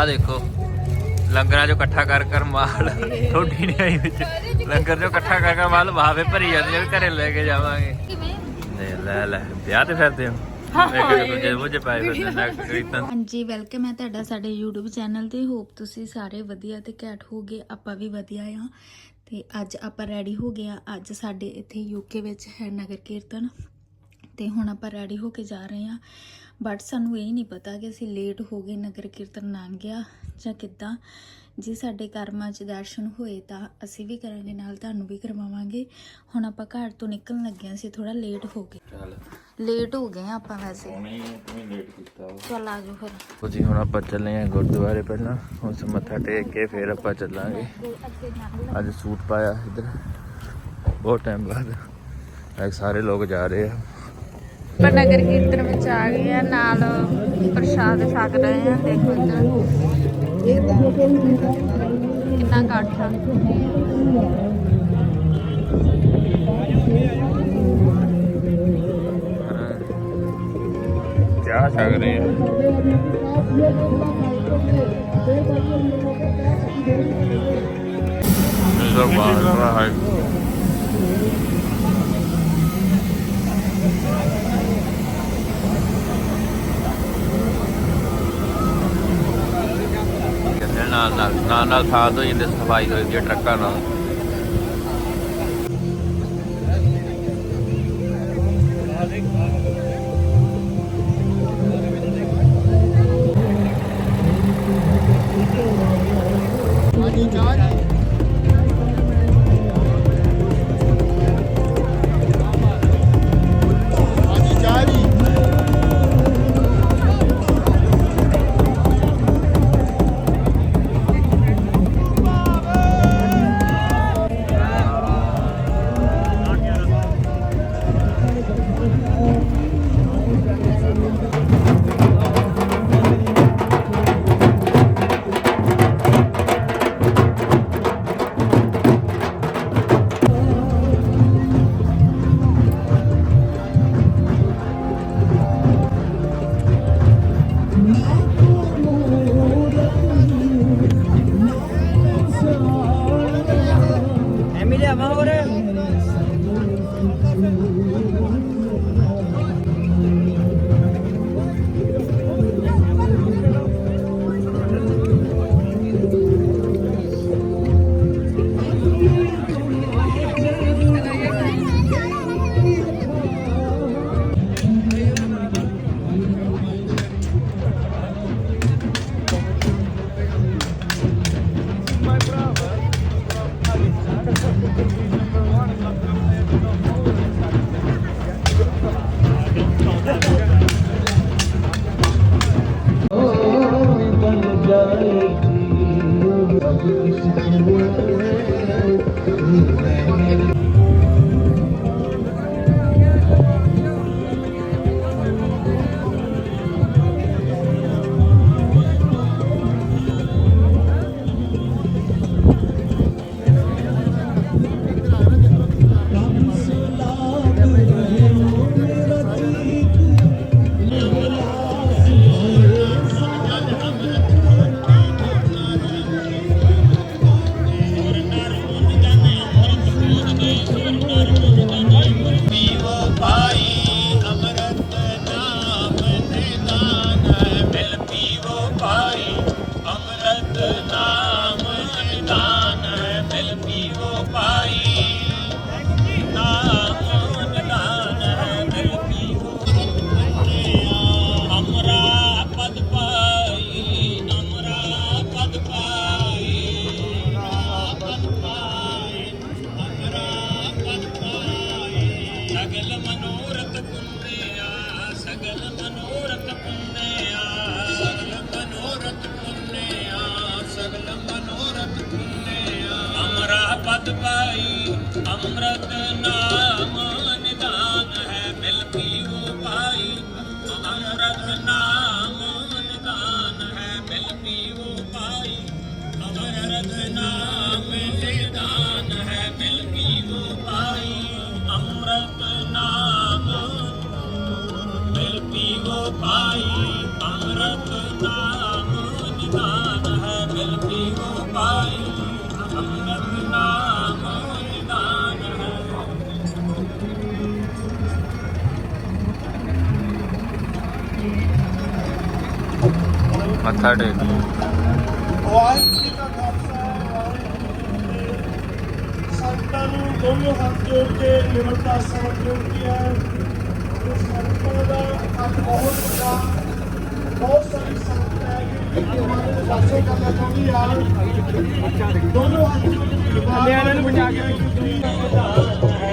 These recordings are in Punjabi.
ਆ ਦੇਖੋ ਲੰਗਰਾਂ ਚੋਂ ਇਕੱਠਾ ਕਰ ਕਰ ਮਾਲ ਰੋਟੀ ਨਹੀਂ ਆਈ ਵਿੱਚ। ਲੰਗਰ ਚੋਂ ਇਕੱਠਾ ਕਰ ਕਰ ਮਾਲ ਵਾਵੇ ਭਰੀ ਜਾਂਦੇ ਨੇ ਵੀ ਘਰੇ ਲੈ ਕੇ ਜਾਵਾਂਗੇ। ਕਿਵੇਂ ਲੈ ਲੈ ਲੈ ਵਿਆਹ ਤੇ ਫਿਰਦੇ ਹੋ? ਹਾਂਜੀ ਵੈਲਕਮ ਹੈ ਤੁਹਾਡਾ ਸਾਡੇ YouTube ਚੈਨਲ ਤੇ। ਹੋਪ ਤੁਸੀਂ ਸਾਰੇ ਵਧੀਆ ਤੇ ਘੈਂਟ ਹੋਗੇ ਆਪਾਂ ਵੀ ਵਧੀਆ ਆ ਤੇ ਅੱਜ ਆਪਾਂ ਰੈਡੀ ਹੋ ਗਏ ਆ ਅੱਜ ਸਾਡੇ ਇੱਥੇ ਯੂਕੇ ਵਿੱਚ ਹੈ ਨਗਰ ਕੀਰਤਨ। ਤੇ ਹੁਣ ਆਪਾਂ ਰੈਡੀ ਹੋ ਕੇ ਜਾ ਰਹੇ ਆ ਬਟ ਸਾਨੂੰ ਇਹ ਨਹੀਂ ਪਤਾ ਕਿ ਅਸੀਂ ਲੇਟ ਹੋ ਗਏ ਨਗਰ ਕੀਰਤਨ ਲੰਘ ਗਿਆ ਜਾਂ ਕਿੱਦਾਂ। ਜੇ ਸਾਡੇ ਕਰਮਾਂ 'ਚ ਦਰਸ਼ਨ ਹੋਏ ਤਾਂ ਅਸੀਂ ਵੀ ਕਰਾਂਗੇ ਨਾਲ ਤੁਹਾਨੂੰ ਵੀ ਕਰਵਾਵਾਂਗੇ। ਹੁਣ ਆਪਾਂ ਘਰ ਤੋਂ ਨਿਕਲਣ ਲੱਗੇ ਸੀ ਥੋੜਾ ਲੇਟ ਹੋ ਗਏ। ਚੱਲ। ਲੇਟ ਹੋ ਗਏ ਆ ਆਪਾਂ ਵੈਸੇ। ਲੇਟ ਕੀਤਾ ਚੱਲ ਆ ਜਾਓ ਫਿਰ। ਜੀ ਹੁਣ ਆਪਾਂ ਚੱਲੇ ਆ ਗੁਰਦੁਆਰੇ ਪਹਿਲਾਂ ਉਸ ਮੱਥਾ ਟੇਕ ਕੇ ਫਿਰ ਆਪਾਂ ਚੱਲਾਂਗੇ। ਅੱਜ ਸੂਟ ਪਾਇਆ ਇੱਧਰ। ਬਹੁਤ ਟਾਈਮ ਬਾਅਦ। ਸਾਰੇ ਲੋਕ ਜਾ ਰਹੇ ਆ। ਪਰ ਨਗਰ ਕੀਰਤਨ ਵਿੱਚ ਆ ਗਏ ਆ, ਨਾਲ ਪ੍ਰਸ਼ਾਦ ਛਕ ਰਹੇ ਆ, ਦੇਖੋ ਇੱਧਰ। ਕਿੰਨਾ ਇਕੱਠ ਆ। ਚਾਹ ਛਕ ਰਹੇ ਆ? ਇਹਦਾ ਬਾਹਰ ਹੈ ਕਹਿੰਦੇ ਨਾਲ ਨਾਲ ਨਾਲ ਨਾਲ ਸਾਥ ਹੋ ਜਾਂਦੇ ਸਫ਼ਾਈ ਹੋਈ ਹੈ ਟਰੱਕਾਂ ਨਾਲ। கொண்டிருக்கும் ਦੋਨੋਂ ਹੱਥ ਜੋੜ ਕੇ ਨਿਮਰਤਾ ਸਾਹ ਬੇਨਤੀ ਹੈ ਕਿ ਸੰਤਾਂ ਦਾ ਅੱਜ ਬਹੁਤ ਵੱਡਾ ਬਹੁਤ ਸਾਰੀ ਸੰਗਤ ਹੈ ਜਿਹੜੀ ਹਮਾਰੇ ਦੇ ਦਰਸ਼ਨ ਕਰਨਾ ਚਾਹੁੰਦੀ ਆ ਦੋਨੋਂ ਹੱਥ ਜੋੜ ਕੇ ਨਿਆਣਿਆਂ ਨੂੰ ਬਚਾ ਕੇ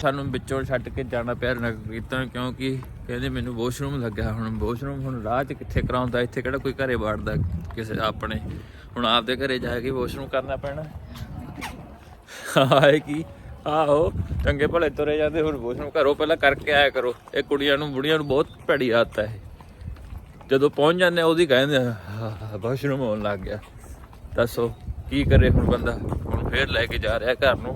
ਸਾਨੂੰ ਵਿੱਚੋਂ ਛੱਡ ਕੇ ਜਾਣਾ ਪਿਆ ਨਗਰ ਕੀਰਤਨ ਕਿਉਂਕਿ ਕਹਿੰਦੇ ਮੈਨੂੰ ਵਾਸ਼ਰੂਮ ਲੱਗਿਆ ਹੁਣ ਵਾਸ਼ਰੂਮ ਹੁਣ ਰਾਹ 'ਚ ਕਿੱਥੇ ਕਰਾਉਂਦਾ, ਇੱਥੇ ਕਿਹੜਾ ਕੋਈ ਘਰੇ ਵਾੜਦਾ ਕਿਸੇ ਆਪਣੇ? ਹੁਣ ਆਪਦੇ ਘਰੇ ਜਾ ਕੇ ਵਾਸ਼ਰੂਮ ਕਰਨਾ ਪੈਣਾ। ਆਏ ਕੀ, ਆਹੋ, ਚੰਗੇ ਭਲੇ ਤੁਰੇ ਜਾਂਦੇ, ਹੁਣ ਵਾਸ਼ਰੂਮ ਘਰੋਂ ਪਹਿਲਾਂ ਕਰਕੇ ਆਇਆ ਕਰੋ। ਇਹ ਕੁੜੀਆਂ ਨੂੰ, ਬੁੜੀਆਂ ਨੂੰ ਬਹੁਤ ਭੈੜੀ ਆਦਤ ਹੈ। ਜਦੋਂ ਪਹੁੰਚ ਜਾਂਦੇ ਆ, ਉਹਦੀ ਕਹਿੰਦੇ ਵਾਸ਼ਰੂਮ ਹੋਣ ਲੱਗ ਗਿਆ। ਦੱਸੋ, ਕੀ ਕਰੇ ਹੁਣ ਬੰਦਾ? ਹੁਣ ਫੇਰ ਲੈ ਕੇ ਜਾ ਰਿਹਾ ਘਰ ਨੂੰ।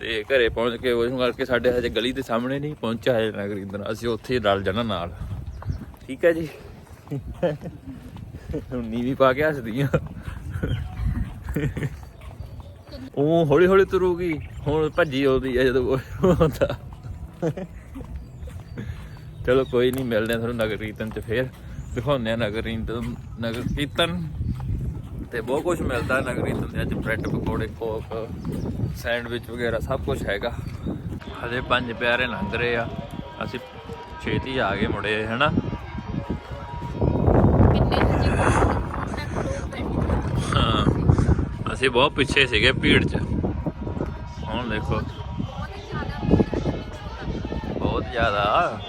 ਤੇ ਘਰੇ ਪਹੁੰਚ ਕੇ ਉਸ ਕਰਕੇ ਸਾਡੇ ਹਜੇ ਗਲੀ ਦੇ ਸਾਹਮਣੇ ਨਹੀਂ ਪਹੁੰਚਿਆ ਹੈ ਨਗਰਿੰਦਰ ਅਸੀਂ ਉੱਥੇ ਹੀ ਰਲ ਜਾਣਾ ਨਾਲ। ਠੀਕ ਹੈ ਜੀ? ਹੁਣ ਨੀਵੀਂ ਪਾ ਕੇ ਹੱਸਦੀਆਂ ਉਹ ਹੌਲੀ ਹੌਲੀ ਤੁਰੂਗੀ। ਹੁਣ ਭੱਜੀ ਆਉਂਦੀ ਹੈ ਜਦੋਂ ਉਹ ਚਲੋ ਕੋਈ ਨਹੀਂ, ਮਿਲਦੇ ਆ ਤੁਹਾਨੂੰ ਨਗਰ ਕੀਰਤਨ ਚ ਫੇਰ। ਦਿਖਾਉਂਦੇ ਆ ਨਗਰ ਕੀਰਤਨ ਨਗਰ ਕੀਰਤਨ। ਤੇ ਬਹੁਤ ਕੁਝ ਮਿਲਦਾ ਨਗਰ ਕੀਰਤਨ ਤੇ ਅੱਜ ਬ੍ਰੈਡ ਪਕੌੜੇ ਕੋਕ ਸੈਂਡਵਿਚ ਵਗੈਰਾ ਸਭ ਕੁਝ ਹੈਗਾ। ਹਜੇ ਪੰਜ ਪਿਆਰੇ ਲੰਘ ਰਹੇ ਆ। ਅਸੀਂ ਛੇਤੀ ਆ ਗਏ ਮੁੜੇ ਹਨਾ? ਹਾਂ ਅਸੀਂ ਬਹੁਤ ਪਿੱਛੇ ਸੀਗੇ ਭੀੜ 'ਚ। ਹੁਣ ਦੇਖੋ। ਬਹੁਤ ਜ਼ਿਆਦਾ।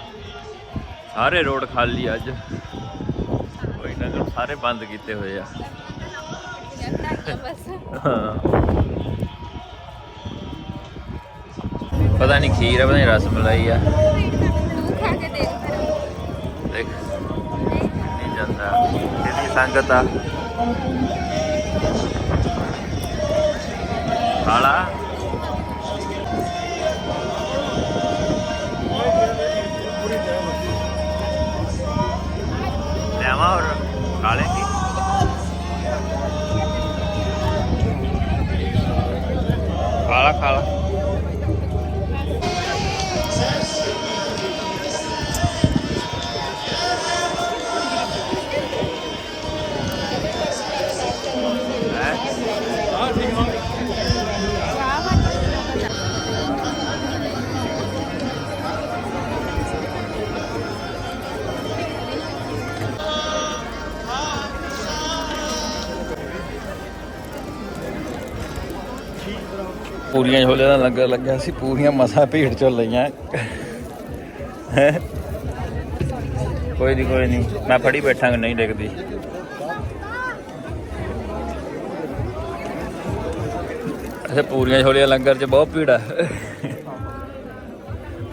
ਸਾਰੇ ਰੋਡ ਖਾਲੀ ਅੱਜ। ਕੋਈ ਨਾ ਸਾਰੇ ਬੰਦ ਕੀਤੇ ਹੋਏ ਆ। ਹਾਂ। ਪਤਾ ਨਹੀਂ ਖੀਰ ਹੈ ਪਤਾ ਨਹੀਂ ਰਸ ਮਲਾਈ ਆ। ਦੇਖ। ਨਹੀਂ ਜਾਂਦਾ। ਕਿੰਨੀ ਸੰਗਤ ਆ। ਖਾਲਾ। ਖਾਲਾ ਪੂਰੀਆਂ ਛੋਲੇ ਦਾ ਲੰਗਰ ਲੱਗਿਆ ਸੀ, ਪੂਰੀਆਂ ਮਸਾ ਭੀੜ ਚੋਂ ਲਈਆਂ। ਕੋਈ ਨਹੀਂ ਕੋਈ ਨਹੀਂ ਮੈਂ ਫੜੀ ਬੈਠਾਂਗਾ, ਨਹੀਂ ਡਿੱਗਦੀ। ਅੱਛਾ, ਪੂਰੀਆਂ ਛੋਲੇ ਲੰਗਰ 'ਚ ਬਹੁਤ ਭੀੜ ਆ।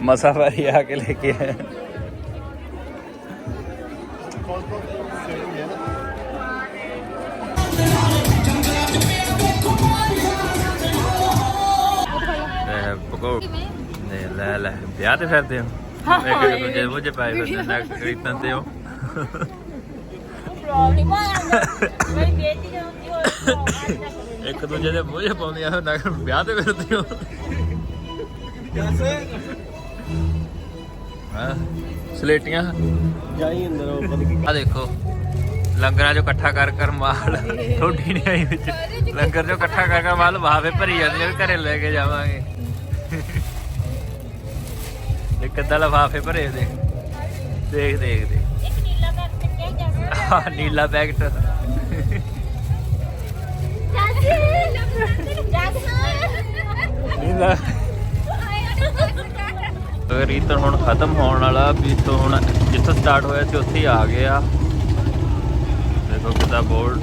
ਮਸਾ ਵਾਰੀ ਆ ਕੇ ਲੈ ਕੇ ਆਇਆ। ਪਕੌੜੇ ਲੈ ਲੈ ਲੈ ਵਿਆਹ ਤੇ ਫਿਰਦੇ ਹੋ? ਇੱਕ ਇੱਕ ਦੂਜੇ 'ਚ ਪਾਏ ਫਿਰਦੇ ਨਾ ਖਰੀਦਣ ਤੇ ਹੋ। ਇੱਕ ਦੂਜੇ ਦੇ ਮੂੰਹ 'ਚ ਪਾਉਂਦੀਆਂ ਹੋ ਨਾ ਵਿਆਹ ਤੇ ਫਿਰਦੇ ਹੋ। ਹਾਂ ਸਲੇਟੀਆਂ। ਜਾਈ ਅੰਦਰ ਉਹ ਆ ਦੇਖੋ ਲੰਗਰਾਂ ਚੋਂ ਇਕੱਠਾ ਕਰ ਕਰ ਮਾਲ ਥੋੜੀ ਨਹੀਂ ਆਈ ਵਿੱਚ। ਲੰਗਰ ਚੋਂ ਇਕੱਠਾ ਕਰ ਕਰ ਮਾਲ ਵਾਹਵੇ ਭਰੀ ਜਾਂਦੀ ਆ ਵੀ ਘਰੇ ਲੈ ਕੇ ਜਾਵਾਂਗੇ। ਇੱਕ ਅੱਧਾ ਲਫਾਫੇ ਭਰੇ ਦੇ ਦੇਖ ਦੇਖ ਦੇ ਆਹ, ਨੀਲਾ ਪੈਕਟ ਨੀਲਾ। ਰੀਤਨ ਹੁਣ ਖਤਮ ਹੋਣ ਵਾਲਾ ਵੀ ਤੋਂ ਹੁਣ ਜਿੱਥੋਂ ਸਟਾਰਟ ਹੋਇਆ ਸੀ ਉੱਥੇ ਹੀ ਆ ਗਏ ਆ ਦੇਖੋ ਕਿਦਾਂ ਬੋਰਡ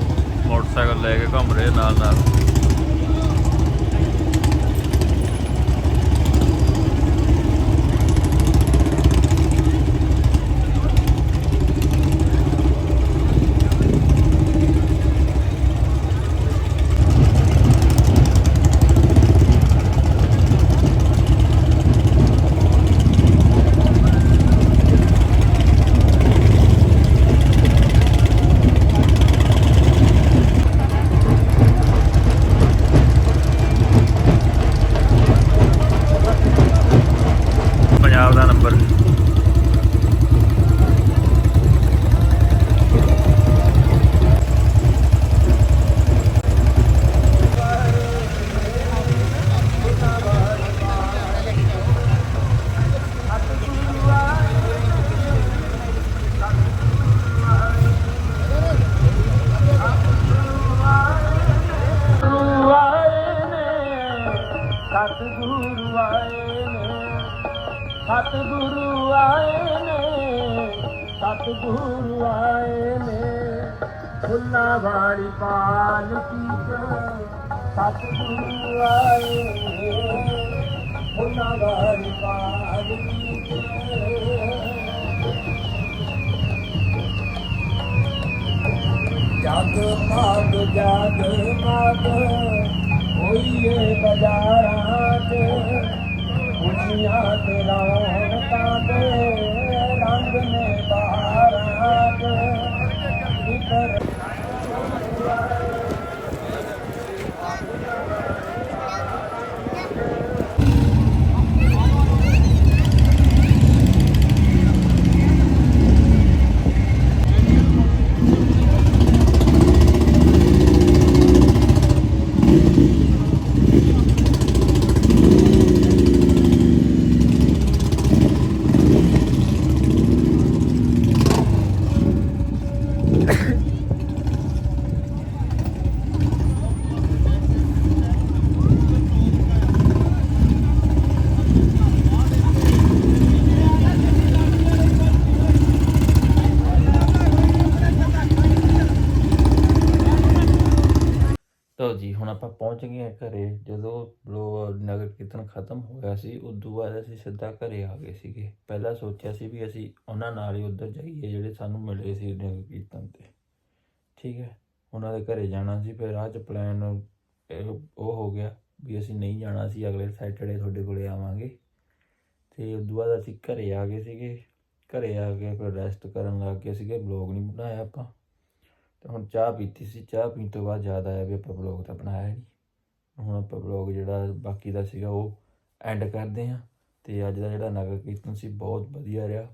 ਮੋਟਰਸਾਈਕਲ ਲੈ ਕੇ ਘੁੰਮ ਰਹੇ ਨਾਲ ਨਾਲ ਜਗ ਮਾਗ ਜਗ ਮਾਗ ਹੋਈਏ ਬਾਜ਼ਾਰਾਂ ਤੇ। ਖੁਸ਼ੀਆਂ ਤੇ ਰੌਣਕਾਂ ਦੇ, ਰੰਗ ਨੇ ਬਹਾਰਾਂ ਦੇ ਆਪਾਂ ਪਹੁੰਚ ਗਏ ਹਾਂ ਘਰੇ, ਜਦੋਂ ਲੋ ਨਗਰ ਕੀਰਤਨ ਖਤਮ ਹੋਇਆ ਸੀ, ਉਦੋਂ ਬਾਅਦ ਅਸੀਂ ਸਿੱਧਾ ਘਰੇ ਆ ਗਏ ਸੀਗੇ। ਪਹਿਲਾਂ ਸੋਚਿਆ ਸੀ ਵੀ ਅਸੀਂ ਉਹਨਾਂ ਨਾਲ ਹੀ ਉੱਧਰ ਜਾਈਏ, ਜਿਹੜੇ ਸਾਨੂੰ ਮਿਲੇ ਸੀ ਨਗਰ ਕੀਰਤਨ ਤੇ। ਠੀਕ ਹੈ, ਉਹਨਾਂ ਦੇ ਘਰੇ ਜਾਣਾ ਸੀ, ਫਿਰ ਰਾਹ ਚ ਪਲਾਨ ਉਹ ਹੋ ਗਿਆ ਵੀ ਅਸੀਂ ਨਹੀਂ ਜਾਣਾ ਸੀ, ਅਗਲੇ ਸੈਟਰਡੇ ਤੁਹਾਡੇ ਕੋਲੇ ਆਵਾਂਗੇ। ਤੇ ਤੋਂ ਬਾਅਦ ਅਸੀਂ ਘਰੇ ਆ ਗਏ ਸੀਗੇ। ਘਰੇ ਆ ਕੇ ਫਿਰ ਰੈਸਟ ਕਰਨ ਲੱਗ ਗਏ ਸੀਗੇ ਬਲੌਗ ਨਹੀਂ ਬਣਾਇਆ ਆਪਾਂ। ਤੇ ਹੁਣ ਚਾਹ ਪੀਤੀ ਸੀ, ਚਾਹ ਪੀਣ ਤੋਂ ਬਾਅਦ ਯਾਦ ਆਇਆ ਵੀ ਆਪਾਂ ਬਲੌਗ ਤਾਂ ਬਣਾਇਆ ਨਹੀਂ। ਹੁਣ ਆਪਾਂ ਬਲੌਗ ਜਿਹੜਾ ਬਾਕੀ ਦਾ ਸੀਗਾ ਉਹ ਐਂਡ ਕਰਦੇ ਹਾਂ ਤੇ ਅੱਜ ਦਾ ਜਿਹੜਾ ਨਗਰ ਕੀਰਤਨ ਸੀ ਬਹੁਤ ਵਧੀਆ ਰਿਹਾ।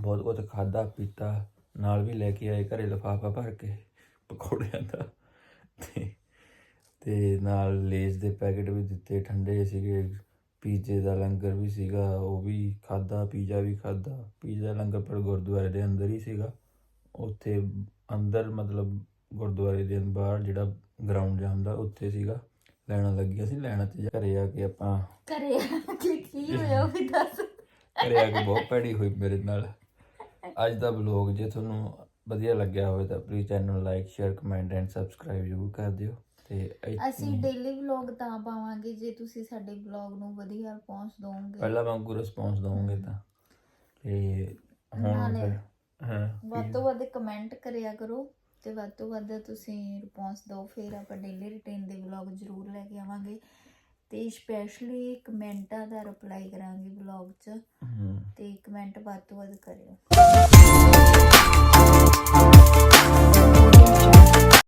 ਬਹੁਤ ਕੁਝ ਖਾਦਾ ਪੀਤਾ, ਨਾਲ ਵੀ ਲੈ ਕੇ ਆਏ ਘਰੇ ਲਿਫਾਫਾ ਭਰ ਕੇ ਪਕੌੜਿਆਂ ਦਾ ਤੇ ਤੇ ਨਾਲ ਲੇਜ਼ ਦੇ ਪੈਕੇਟ ਵੀ ਦਿੱਤੇ, ਠੰਡੇ ਸੀਗੇ, ਪੀਜ਼ੇ ਦਾ ਲੰਗਰ ਵੀ ਸੀਗਾ, ਉਹ ਵੀ ਖਾਦਾ ਪੀਜ਼ਾ ਵੀ ਖਾਦਾ ਪੀਜ਼ਾ ਲੰਗਰ ਪਰ ਗੁਰਦੁਆਰੇ ਦੇ ਅੰਦਰ ਹੀ ਸੀਗਾ। ਉੱਥੇ ਅੰਦਰ ਮਤਲਬ ਗੁਰਦੁਆਰੇ ਦੇ ਬਾਹਰ ਜਿਹੜਾ ਗਰਾਊਂਡ ਜਿਹਾ ਹੁੰਦਾ ਉੱਥੇ ਸੀਗਾ। ਲੈਣਾ ਲੱਗੀਆਂ ਸੀ ਲੈਣਾ ਤੇ ਘਰੇ ਆ ਕੇ ਆਪਾਂ ਕਰੇ ਕਿ ਕੀ ਹੋਇਆ ਉਹ ਵੀ ਦੱਸ। ਘਰੇ ਆ ਕੇ ਬਹੁਤ ਭੈੜੀ ਹੋਈ ਮੇਰੇ ਨਾਲ। ਅੱਜ ਦਾ ਵਲੌਗ ਜੇ ਤੁਹਾਨੂੰ ਵਧੀਆ ਲੱਗਿਆ ਹੋਵੇ ਤਾਂ ਪਲੀਜ਼ ਚੈਨਲ ਨੂੰ like share comment and subscribe ਜ਼ਰੂਰ ਕਰ ਦਿਓ। ਤੇ ਅਸੀਂ ਡੇਲੀ ਵਲੌਗ ਤਾਂ ਪਾਵਾਂਗੇ ਜੇ ਤੁਸੀਂ ਸਾਡੇ ਵਲੌਗ ਨੂੰ ਵਧੀਆ ਰਿਸਪੌਂਸ ਦਿਓਗੇ ਪਹਿਲਾਂ ਵਾਂਗੂ ਰਿਸਪੌਂਸ ਦਵਾਂਗੇ ਤਾਂ। ਤੇ ਹੁਣ ਫਿਰ ਹਾਂ ਵੱਧ ਤੋਂ ਵੱਧ ਕਮੈਂਟ ਕਰਿਆ ਕਰੋ ਤੇ ਵੱਧ ਤੋਂ ਵੱਧ ਤੁਸੀਂ ਰਿਸਪੌਂਸ ਦਿਓ ਫਿਰ ਆਪਾਂ ਡੇਲੀ ਰੁਟੀਨ ਦੇ ਵਲੌਗ ਜ਼ਰੂਰ ਲੈ ਕੇ ਆਵਾਂਗੇ ਤੇ ਸਪੈਸ਼ਲੀ ਕਮੈਂਟਾਂ ਦਾ ਰਿਪਲਾਈ ਕਰਾਂਗੇ ਵਲੌਗ 'ਚ ਤੇ ਕਮੈਂਟ ਵੱਧ ਤੋਂ ਵੱਧ ਕਰਿਓ।